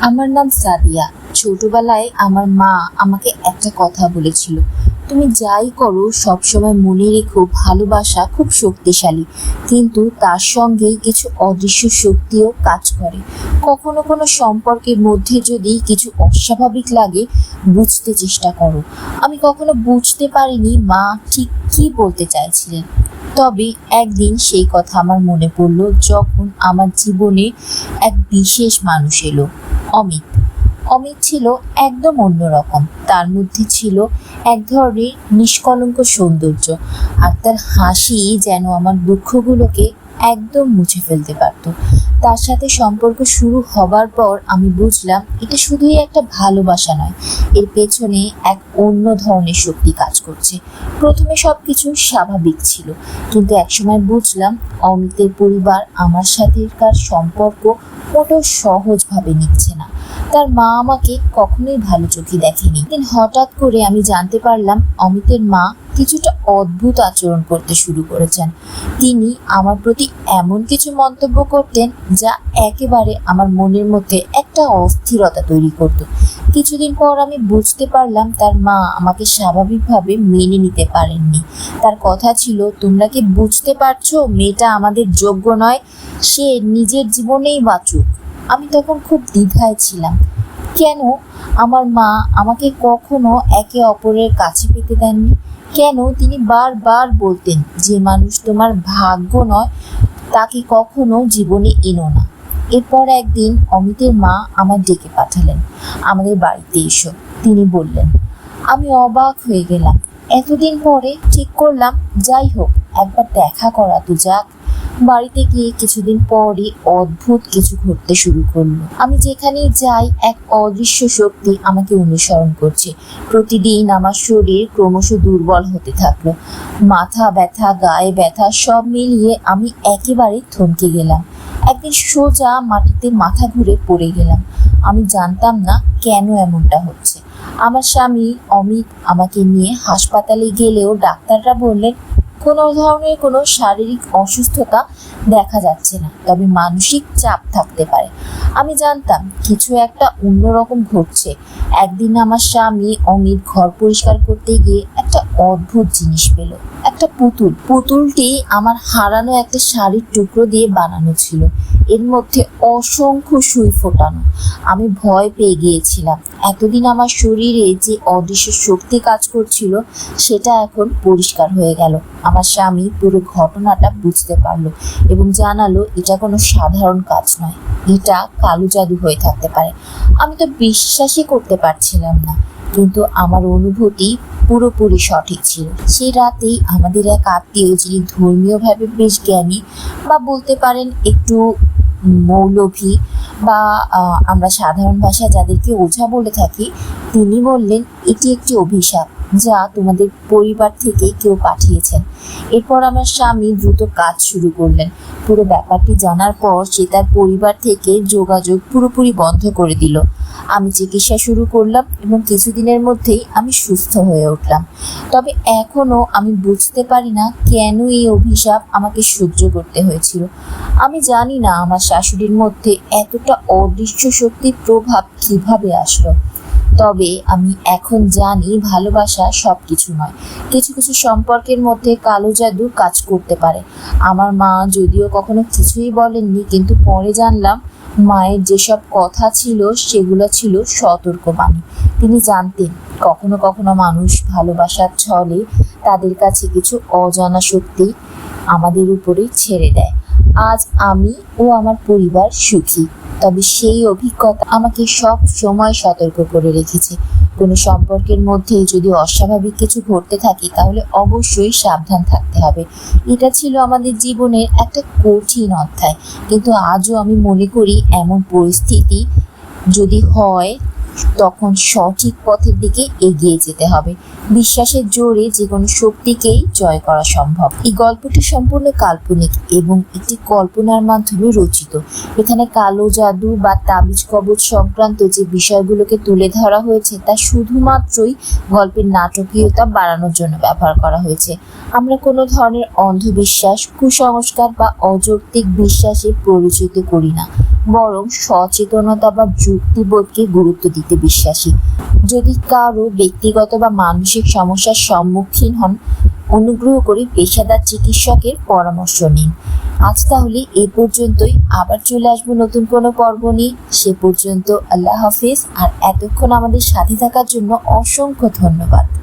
আমার নাম সাদিয়া। ছোটবেলায় আমার মা আমাকে একটা কথা বলেছিল, তুমি যাই করো, সবসময় মনে রেখো ভালোবাসা খুব শক্তিশালী, কিন্তু তার সঙ্গেই কিছু অদৃশ্য শক্তিও কাজ করে। কখনো কোনো সম্পর্কের মধ্যে যদি কিছু অস্বাভাবিক লাগে, বুঝতে চেষ্টা করো। আমি কখনো বুঝতে পারিনি মা ঠিক কী বলতে চাইছিলেন। তবে একদিন সেই কথা আমার মনে পড়ল, যখন আমার জীবনে এক বিশেষ মানুষ এলো। অমিত। অমিত ছিল একদম অন্যরকম তার মধ্যে ছিল এক ধরনের নিষ্কলঙ্ক সৌন্দর্য আর তার হাসি যেন আমার দুঃখগুলোকে একদম মুছে ফেলতে পারত। তার সাথে সম্পর্ক শুরু হবার পর আমি বুঝলাম এটা শুধুই একটা ভালোবাসা নয়। এর পেছনে এক অন্য ধরনের শক্তি কাজ করছে। প্রথমে সব কিছু স্বাভাবিক ছিল, কিন্তু একসময় বুঝলাম অমিতের পরিবার আমার সাথেকার সম্পর্ক মোটো সহজভাবে নিচ্ছে না। তার মা আমাকে কখনোই ভালো চোখে দেখেনি। হঠাৎ করে আমি জানতে পারলাম অমিতের মা কিছুটা অদ্ভুত আচরণ করতে শুরু করেছেন। তিনি আমার প্রতি এমন কিছু মন্তব্য করতেন যা একেবারে আমার মনের মধ্যে একটা অস্থিরতা তৈরি করত। কিছুদিন পর আমি বুঝতে পারলাম তার মা আমাকে স্বাভাবিকভাবে মেনে নিতে পারেননি। তার কথা ছিল, তোমরা কি বুঝতে পারছ, মেয়েটা আমাদের যোগ্য নয়, সে নিজের জীবনেই বাঁচুক। আমি তখন খুব দ্বিধায় ছিলাম। কেন আমার মা আমাকে কখনো একে অপরের কাছে পেতে দেননি? কেন তিনি বারবার বলতেন যে মানুষ তোমার ভাগ্য নয়, তাকে কখনো জীবনে এনো না। এরপর একদিন অমিতের মা আমার ডেকে পাঠালেন, আমাদের বাড়িতে এসো, তিনি বললেন, আমি অবাক হয়ে গেলাম। এতদিন পরে ঠিক করলাম, যাই হোক, একবার দেখা করা তো যাক। বাড়িতে গিয়ে কিছুদিন পরই অদ্ভুত কিছু ঘটতে শুরু করল। আমি যেখানেই যাই, এক অদৃশ্য শক্তি আমাকে অনুসরণ করছে। প্রতিদিন আমার শরীর ক্রমশ দুর্বল হতে থাকল। মাথা ব্যথা, গায়ে ব্যথা, সব মিলিয়ে আমি একেবারে থমকে গেলাম। একদিন সোজা মাটিতে মাথা ঘুরে পড়ে গেলাম। আমি জানতাম না কেন এমনটা হচ্ছে। আমার স্বামী অমিত আমাকে নিয়ে হাসপাতালে গেলেও ডাক্তাররা বললেন কোনো ধরনের কোনো শারীরিক অসুস্থতা দেখা যাচ্ছে না, তবে মানসিক চাপ থাকতে পারে। আমি জানতাম কিছু একটা অন্যরকম ঘটছে। একদিন আমার স্বামী অমিত ঘর পরিষ্কার করতে গিয়ে অদ্ভুত জিনিস পেল। একটা পুতুল। পুতুলটি আমার হারানো একটা শাড়ির টুকরো দিয়ে বানানো ছিল। এর মধ্যে অসংখ্য সুই ফোটানো। আমি ভয় পেয়ে গিয়েছিলাম। এতদিন আমার শরীরে যে অদৃশ্য শক্তি কাজ করছিল, সেটা এখন পরিষ্কার হয়ে গেল। আমার স্বামী পুরো ঘটনাটা বুঝতে পারল এবং জানালো, এটা কোনো সাধারণ কাজ নয়। এটা কালো জাদু হয়ে থাকতে পারে। আমি তো বিশ্বাসই করতে পারছিলাম না। কিন্তু আমার অনুভূতি পুরোপুরি সঠিক ছিল। সেই রাতেই আমাদের এক আত্মীয়, যিনি ধর্মীয়ভাবে বেশ জ্ঞানী বা বলতে পারেন একটু মৌলভী বা আমরা সাধারণ ভাষায় যাদেরকে ওঝা বলে থাকি, তিনি বললেন, এটি একটি অভিশাপ। যা তোমাদের পরিবার থেকে কেউ পাঠিয়েছেন। এরপর আমার স্বামী দ্রুত কাজ শুরু করলেন। পুরো ব্যাপারটি জানার পর সে তার পরিবার থেকে যোগাযোগ পুরোপুরি বন্ধ করে দিল। আমি চিকিৎসা শুরু করলাম এবং কিছুদিনের মধ্যেই আমি সুস্থ হয়ে উঠলাম। তবে এখনও আমি বুঝতে পারি না কেন এই অভিশাপ আমাকে সহ্য করতে হয়েছিল। আমি জানি না আমার শাশুড়ির মধ্যে এতটা অদৃশ্য শক্তির প্রভাব কীভাবে আসলো। তবে আমি এখন জানি ভালোবাসা সব কিছু নয়। কিছু কিছু সম্পর্কের মধ্যে কালো জাদু কাজ করতে পারে। আমার মা যদিও কখনো কিছুই বলেননি, কিন্তু পরে জানলাম মায়ের যেসব কথা ছিল সেগুলো ছিল সতর্কবাণী তিনি জানতেন, কখনো কখনো মানুষ ভালোবাসার ছলে তাদের কাছে কিছু অজানা শক্তি আমাদের উপরে ছেড়ে দেয়। আজ আমি ও আমার পরিবার সুখী। তবে সেই অভিজ্ঞতা আমাকে সব সময় সতর্ক করে রেখেছে। কোনো সম্পর্কের মধ্যে যদি অস্বাভাবিক কিছু ঘটতে থাকে, তাহলে অবশ্যই সাবধান থাকতে হবে। এটা ছিল আমাদের জীবনের একটা কঠিন অধ্যায়। কিন্তু আজও আমি মনে করি, এমন পরিস্থিতি যদি হয়, তখন সঠিক পথের দিকে এগিয়ে যেতে হবে। বিশ্বাসের জোরে যে কোনো শক্তিকেই জয় করা সম্ভব। এই গল্পটি সম্পূর্ণ কাল্পনিক এবং একটি কল্পনার মাধ্যমে রচিত। এখানে কালো জাদু বা তাবিজ কবচ সংক্রান্ত যে বিষয়গুলোকে তুলে ধরা হয়েছে, তা শুধুমাত্রই গল্পের নাটকীয়তা বাড়ানোর জন্য ব্যবহার করা হয়েছে। আমরা কোনো ধরনের অন্ধবিশ্বাস, কুসংস্কার বা অযৌক্তিক বিশ্বাসে পরিচিত করি না, বরং সচেতনতা বা যুক্তিবোধকে গুরুত্ব দিতে বিশ্বাসী। যদি কারও ব্যক্তিগত বা মানসিক সমস্যার সম্মুখীন হন। অনুগ্রহ করে পেশাদার চিকিৎসকের পরামর্শ নিন। আজ তাহলে এ পর্যন্তই। আবার চলে আসব নতুন কোনো পর্ব নিয়ে। সে পর্যন্ত আল্লাহ হাফিজ। আর এতক্ষণ আমাদের সাথে থাকার জন্য অসংখ্য ধন্যবাদ।